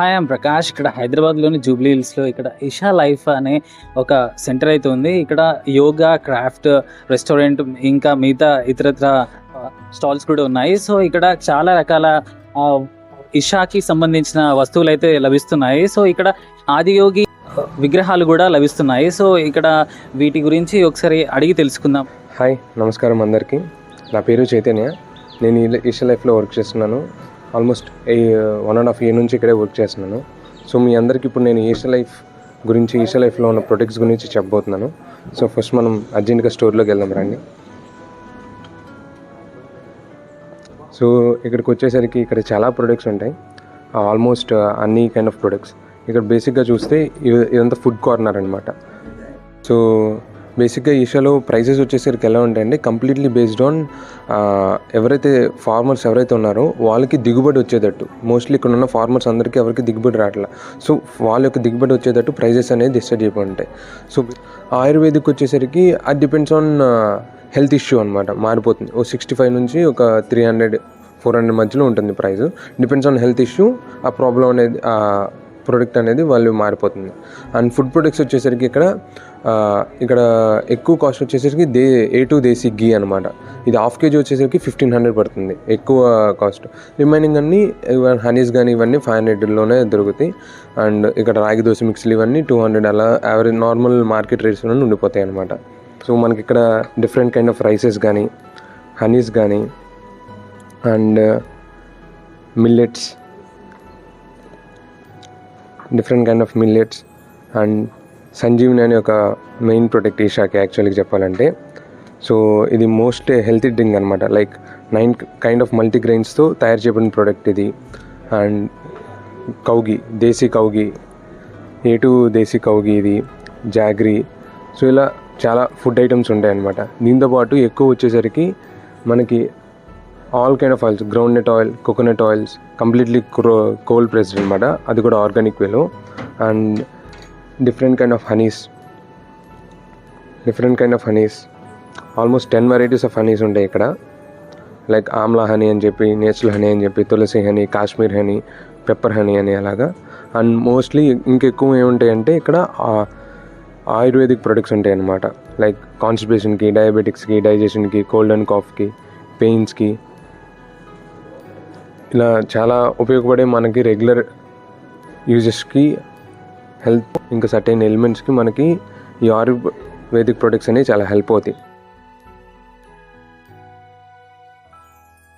Hi I'm Prakash. ఇక్కడ హైదరాబాద్లోని Jubilee హిల్స్లో ఇక్కడ ఇషా లైఫ్ అనే ఒక సెంటర్ అయితే ఉంది. ఇక్కడ యోగా క్రాఫ్ట్ రెస్టారెంట్ ఇంకా మిగతా ఇతరత్ర స్టాల్స్ కూడా ఉన్నాయి. సో ఇక్కడ చాలా రకాల ఇషాకి సంబంధించిన వస్తువులు అయితే లభిస్తున్నాయి. సో ఇక్కడ ఆదియోగి విగ్రహాలు కూడా లభిస్తున్నాయి. సో ఇక్కడ వీటి గురించి ఒకసారి అడిగి తెలుసుకుందాం. హాయ్ నమస్కారం అందరికీ. నా పేరు చైతన్య. నేను ఈ- ఈషా లైఫ్లో వర్క్ చేస్తున్నాను. Almost one and half year నుంచి ఇక్కడే వర్క్ చేస్తున్నాను. సో మీ అందరికీ ఇప్పుడు నేను ఈషా లైఫ్ గురించి ఈషా లైఫ్లో ఉన్న ప్రొడక్ట్స్ గురించి చెప్పబోతున్నాను. సో ఫస్ట్ మనం అర్జెంట్గా స్టోర్లోకి వెళ్దాం రండి. సో ఇక్కడికి వచ్చేసరికి ఇక్కడ చాలా ప్రొడక్ట్స్ ఉంటాయి. ఆల్మోస్ట్ అన్ని కైండ్ ఆఫ్ ప్రొడక్ట్స్ ఇక్కడ బేసిక్గా చూస్తే ఇదంతా ఫుడ్ కార్నర్ అనమాట సో బేసిక్గా ఈషాలో ప్రైజెస్ వచ్చేసరికి ఎలా ఉంటాయంటే కంప్లీట్లీ బేస్డ్ ఆన్ ఎవరైతే ఫార్మర్స్ ఎవరైతే ఉన్నారో వాళ్ళకి దిగుబడి వచ్చేటట్టు. మోస్ట్లీ ఇక్కడ ఉన్న ఫార్మర్స్ అందరికీ ఎవరికి దిగుబడి రావట్లే. సో వాళ్ళ యొక్క దిగుబడి వచ్చేటట్టు ప్రైజెస్ అనేది డిసైడ్ చేయబడి ఉంటాయి సో ఆయుర్వేదిక్ వచ్చేసరికి అది డిపెండ్స్ ఆన్ హెల్త్ ఇష్యూ అనమాట మారిపోతుంది. ఓ సిక్స్టీ ఫైవ్ నుంచి ఒక త్రీ హండ్రెడ్ ఫోర్ హండ్రెడ్ మధ్యలో ఉంటుంది price depends on health issue ఆ ప్రాబ్లం అనేది ప్రొడక్ట్ అనేది వాళ్ళు మారిపోతుంది. అండ్ ఫుడ్ ప్రొడక్ట్స్ వచ్చేసరికి ఇక్కడ ఇక్కడ ఎక్కువ కాస్ట్ వచ్చేసరికి the A two desi ghee అనమాట ఇది హాఫ్ కేజీ వచ్చేసరికి ఫిఫ్టీన్ హండ్రెడ్ పడుతుంది. ఎక్కువ కాస్ట్ రిమైనింగ్ అన్నీ హనీస్ కానీ ఇవన్నీ ఫైవ్ హండ్రెడ్లోనే దొరుకుతాయి. అండ్ ఇక్కడ రాగి దోశ మిక్స్లు ఇవన్నీ టూ హండ్రెడ్ అలా యావరేజ్ నార్మల్ మార్కెట్ రేట్స్లోనే ఉండిపోతాయి అనమాట సో మనకి ఇక్కడ డిఫరెంట్ కైండ్ ఆఫ్ రైసెస్ కానీ హనీస్ కానీ and millets different kind of millets and Sanjeevani అనే ఒక మెయిన్ ప్రొడక్ట్ ఈషాకి యాక్చువల్గా చెప్పాలంటే. సో ఇది మోస్ట్ హెల్తీ డ్రింక్ అనమాట లైక్ నైన్ కైండ్ ఆఫ్ మల్టీగ్రెయిన్స్తో తయారు చేయబడిన ప్రోడక్ట్ ఇది. And cow ghee desi cow ghee A two desi cow ghee ఇది జాగ్రీ. సో ఇలా చాలా ఫుడ్ ఐటమ్స్ ఉంటాయి అన్నమాట దీంతోపాటు ఎక్కువ వచ్చేసరికి మనకి all kind of oils groundnut oil coconut oils completely cold pressed అనమాట. అది కూడా ఆర్గానిక్ వేలో and different kind of honeys different kind of honeys almost ten varieties of honeys ఉంటాయి ఇక్కడ. లైక్ ఆమ్లా హనీ అని చెప్పి నేచురల్ హనీ అని చెప్పి Tulsi honey Kashmir honey pepper honey అని అలాగా. అండ్ మోస్ట్లీ ఇంకెక్కువ ఏముంటాయంటే ఇక్కడ ఆయుర్వేదిక్ ప్రొడక్ట్స్ ఉంటాయి అన్నమాట లైక్ కాన్స్టిపేషన్కి డయాబెటిక్స్కి డైజెషన్కి కోల్డ్ అండ్ కాఫ్కి పెయిన్స్కి ఇలా చాలా ఉపయోగపడే మనకి రెగ్యులర్ యూజెస్కి హెల్త్ ఇంకా సర్టైన్ ఎలిమెంట్స్కి మనకి ఈ ఆయుర్వేదిక్ ప్రొడక్ట్స్ అనేవి చాలా హెల్ప్ అవుతాయి.